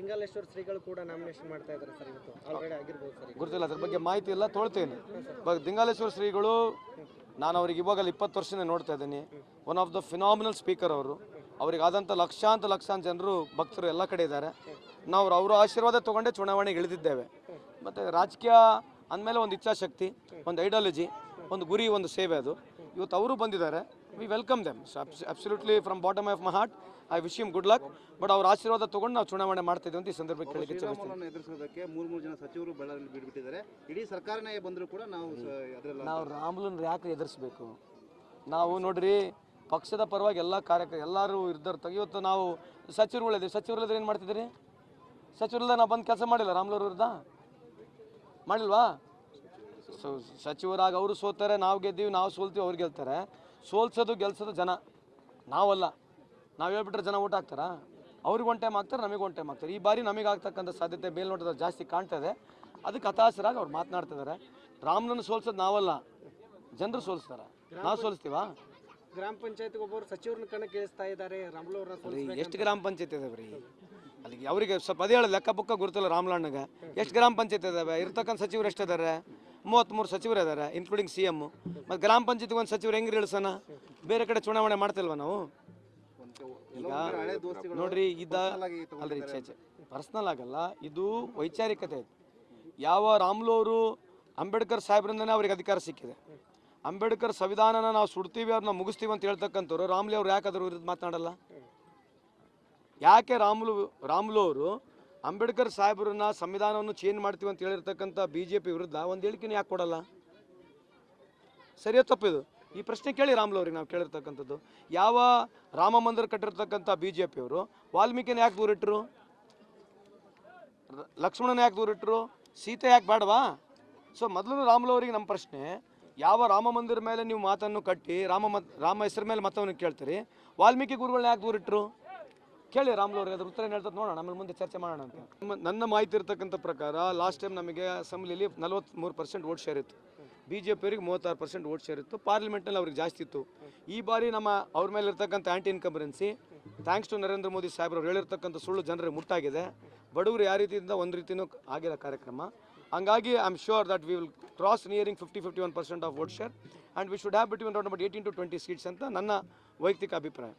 ದಿಂಗಾಲೇಶ್ವರ ಶ್ರೀಗಳು ಕೂಡ ನಾಮಿನೇಷನ್ ಮಾಡ್ತಾ ಇದ್ದಾರೆ ಸರ್ ಇವತ್ತು. ಆಲ್ರೆಡಿ ಆಗಿರ್ಬೋದು ಸರ್. ಗುರುತಿಲ್ಲ, ಅದ್ರ ಬಗ್ಗೆ ಮಾಹಿತಿ ಇಲ್ಲ, ತೊಳ್ತೇನೆ. ಇವಾಗ ದಿಂಗಾಲೇಶ್ವರ ಶ್ರೀಗಳು, ನಾನು ಅವ್ರಿಗೆ ಇವಾಗ ಇಪ್ಪತ್ತು ವರ್ಷದಿಂದ ನೋಡ್ತಾ ಇದ್ದೀನಿ. One of the phenomenal speaker ಅವರು. ಅವ್ರಿಗೆ ಆದಂಥ ಲಕ್ಷಾಂತ ಲಕ್ಷಾಂತ ಜನರು, ಭಕ್ತರು ಎಲ್ಲ ಕಡೆ ಇದ್ದಾರೆ. ನಾವು ಅವರ ಆಶೀರ್ವಾದ ತೊಗೊಂಡೇ ಚುನಾವಣೆಗೆ ಇಳಿದಿದ್ದೇವೆ. ಮತ್ತು ರಾಜಕೀಯ ಅಂದಮೇಲೆ ಒಂದು ಇಚ್ಛಾಶಕ್ತಿ, ಒಂದು ಐಡಿಯಾಲಜಿ ಒಂದು ಗುರಿ, ಒಂದು ಸೇವೆ ಅದು. ಇವತ್ತು ಅವರು ಬಂದಿದ್ದಾರೆ. We welcome them absolutely from bottom of my heart I wish him good luck but ಅವ್ರ ಆಶೀರ್ವಾದ ತಗೊಂಡು ನಾವು ಚುನಾವಣೆ ಮಾಡ್ತಿದ್ದೀವಿ ಅಂತ ಈ ಸಂದರ್ಭಕ್ಕೆ ಹೇಳಿ ಶ್ರೀರಾಮುಲನ್ನು ಎದುರಿಸೋದಕ್ಕೆ ಮೂರು ಮೂರು ಜನ ಸಚಿವರು ಬಳ್ಳಾರಿಯಲ್ಲಿ ಬಿಟ್ಬಿಟ್ಟಿದ್ದಾರೆ. ಇಡೀ ಸರ್ಕಾರನೇ ಬಂದರೂ ಕೂಡ ನಾವು ಅದರಲ್ಲಿ ನಾವು ರಾಮುಲನ್ನ ಯಾಕೆ ಎದುರಿಸಬೇಕು? ನಾವು ನೋಡ್ರಿ ಪಕ್ಷದ ಪರವಾಗಿ ಎಲ್ಲ ಕಾರ್ಯಕ್ರಮ ಎಲ್ಲರೂ ಇರ್ತಾರೆ ಇವತ್ತು ನಾವು ಸಚಿವರುಗಳಿದ್ದೀವಿ ಸಚಿವರಿಲ್ಲದ್ರೆ ಏನು ಮಾಡ್ತಿದ್ದೀರಿ? ಸಚಿವರಿಲ್ಲದೆ ನಾವು ಬಂದು ಕೆಲಸ ಮಾಡಿಲ್ಲ ರಾಮ್ಲೂರ್ ವಿರುದ್ಧ ಮಾಡಿಲ್ವಾ? ಸೊ ಸಚಿವರಾಗಿ ಅವರು ಸೋತಾರೆ ನಾವು ಗೆದ್ದೀವಿ ನಾವು ಸೋಲ್ತೀವಿ ಅವ್ರು ಗೆಲ್ತಾರೆ. ಸೋಲ್ಸೋದು ಗೆಲ್ಸೋದು ಜನ. ನಾವಲ್ಲ. ನಾವು ಹೇಳ್ಬಿಟ್ರೆ ಜನ ಊಟ ಹಾಕ್ತಾರಾ? ಅವ್ರಿಗೆ ಒನ್ ಟೈಮ್ ಹಾಕ್ತಾರೆ ನಮಗೆ ಒನ್ ಟೈಮ್ ಆಗ್ತಾರೆ ಈ ಬಾರಿ ನಮಗೆ ಆಗ್ತಕ್ಕಂಥ ಸಾಧ್ಯತೆ ಮೇಲ್ನೋಟದ ಜಾಸ್ತಿ ಕಾಣ್ತಾ ಇದೆ. ಅದಕ್ಕೆ ಹತಾಶರಾಗಿ ಅವ್ರು ಮಾತನಾಡ್ತಿದ್ದಾರೆ ರಾಮನನ್ನು ಸೋಲ್ಸೋದು ನಾವಲ್ಲ. ಜನರು ಸೋಲಿಸ್ತಾರೆ? ನಾವು ಸೋಲಿಸ್ತೀವಾ? ಗ್ರಾಮ ಪಂಚಾಯತ್ ಒಬ್ಬರು ಸಚಿವರನ್ನ ಕಣಕ್ಕೆ ಇಳಿಸ್ತಾ ಇದ್ದಾರೆ ರಾಮುಲವ್ರನ್ನ ಎಷ್ಟು ಗ್ರಾಮ ಪಂಚಾಯತ್ ಇದಾವೆ ರೀ? ಅಲ್ಲಿಗೆ ಅವರಿಗೆ ಸ್ವಲ್ಪ ಅದೇ ಹೇಳೋದು ಲೆಕ್ಕ ಪಕ್ಕ ಗುರುತಿಲ್ಲ ರಾಮ್ಲಣ್ಣಗೆ. ಎಷ್ಟು ಗ್ರಾಮ ಪಂಚಾಯತ್ ಇದಾವೆ? ಇರ್ತಕ್ಕಂಥ ಸಚಿವರು ಎಷ್ಟಿದ್ದಾರೆ ಮೂವತ್ತ್ಮೂರು ಸಚಿವರು ಇದ್ದಾರೆ ಇನ್ಕ್ಲೂಡಿಂಗ್ ಸಿ ಎಮ್ಮು ಮತ್ತು ಗ್ರಾಮ ಪಂಚಾಯತ್ಗೆ ಒಂದು ಸಚಿವರು ಹೆಂಗೆ ಇಳಿಸೋಣ? ಬೇರೆ ಕಡೆ ಚುನಾವಣೆ ಮಾಡ್ತಿಲ್ವ ನಾವು? ಈಗ ನೋಡ್ರಿ ಇದ್ದ ಅಲ್ರಿ ಚೇಚೆ ಪರ್ಸ್ನಲ್ ಆಗಲ್ಲ, ಇದು ವೈಚಾರಿಕತೆ ಇದು ಯಾವ ರಾಮ್ಲು ಅವರು ಅಂಬೇಡ್ಕರ್ ಸಾಹೇಬ್ರಿಂದನೇ ಅವ್ರಿಗೆ ಅಧಿಕಾರ ಸಿಕ್ಕಿದೆ. ಅಂಬೇಡ್ಕರ್ ಸಂವಿಧಾನನ ನಾವು ಸುಡ್ತೀವಿ ಅವ್ರನ್ನ ಮುಗಿಸ್ತೀವಿ ಅಂತ ಹೇಳ್ತಕ್ಕಂಥವ್ರು, ರಾಮ್ಲಿ ಅವ್ರು ಯಾಕೆ ಅದ್ರ ವಿರುದ್ಧ ಮಾತನಾಡಲ್ಲ? ಯಾಕೆ ರಾಮ್ಲು ರಾಮ್ಲು ಅವರು ಅಂಬೇಡ್ಕರ್ ಸಾಹೇಬ್ರನ್ನ ಸಂವಿಧಾನವನ್ನು ಚೇಂಜ್ ಮಾಡ್ತೀವಿ ಅಂತ ಹೇಳಿರ್ತಕ್ಕಂಥ ಬಿ ಜೆ ಪಿ ವಿರುದ್ಧ ಒಂದು ಹೇಳಿಕೆನ ಯಾಕೆ ಕೊಡಲ್ಲ? ಸರಿಯೋ ತಪ್ಪಿದು ಈ ಪ್ರಶ್ನೆ ಕೇಳಿ ರಾಮ್ ನಾವು ಕೇಳಿರ್ತಕ್ಕಂಥದ್ದು. ಯಾವ ರಾಮ ಮಂದಿರ ಕಟ್ಟಿರ್ತಕ್ಕಂಥ ಬಿ ಜೆ ಪಿಯವರು ವಾಲ್ಮೀಕಿನ ಯಾಕೆ ದೂರಿಟ್ರು? ಲಕ್ಷ್ಮಣನ ಯಾಕೆ ದೂರಿಟ್ರು? ಸೀತೆ ಯಾಕೆ ಬೇಡವಾ? ಸೊ ಮೊದಲು ರಾಮುಲು ಅವರಿಗೆ ನಮ್ಮ ಪ್ರಶ್ನೆ, ಯಾವ ರಾಮ ಮಂದಿರ ಮೇಲೆ ನೀವು ಮಾತನ್ನು ಕಟ್ಟಿ ರಾಮ ಮತ್ ರಾಮ ಹೆಸರ ಮೇಲೆ ಮತವನ್ನು ಕೇಳ್ತೀರಿ, ವಾಲ್ಮೀಕಿ ಗುರುಗಳನ್ನ ಯಾಕೆ ದೂರಿಟ್ರು? ಕೇಳಿ ರಾಮ್ಲೂರ್ ಅವ್ರಿಗೆ ಅದ್ರ ಉತ್ತರ ಏನು ಹೇಳ್ತದೆ ನೋಡೋಣ ಆಮೇಲೆ ಮುಂದೆ ಚರ್ಚೆ ಮಾಡೋಣ ಅಂತ. ನಮ್ಮ ನನ್ನ ಮಾಹಿತಿ ಇರ್ತಕ್ಕಂಥ ಪ್ರಕಾರ ಲಾಸ್ಟ್ ಟೈಮ್ ನಮಗೆ ಅಸೆಂಬ್ಲಿಲಿ ನಲವತ್ತ್ಮೂರು ಪರ್ಸೆಂಟ್ ಓಟ್ ಶೇರ್ ಇತ್ತು. ಬಿ ಜೆ ಪಿಯವರಿಗೆ ಮೂವತ್ತಾರು ಪರ್ಸೆಂಟ್ ಓಟ್ ಶೇರ್ ಇತ್ತು. ಪಾರ್ಲಿಮೆಂಟ್ನಲ್ಲಿ ಅವ್ರಿಗೆ ಜಾಸ್ತಿ ಇತ್ತು. ಈ ಬಾರಿ ನಮ್ಮ ಅವ್ರ ಮೇಲೆ ಇರ್ತಕ್ಕಂಥ anti incumbency thanks to Narendra Modi ಸಾಹೇಬ್ರವ್ರು ಹೇಳಿರ್ತಕ್ಕಂಥ ಸುಳ್ಳು ಜನರಿಗೆ ಮುಟ್ಟಾಗಿದೆ. ಬಡವರು ಯಾವ ರೀತಿಯಿಂದ ಒಂದು ರೀತಿಯೂ ಆಗಿಲ್ಲ ಕಾರ್ಯಕ್ರಮ. ಹಂಗಾಗಿ I am sure that we will cross nearing fifty fifty one percent of vote share and we should have between round about eighteen to twenty seats ಅಂತ ನನ್ನ ವೈಯಕ್ತಿಕ ಅಭಿಪ್ರಾಯ.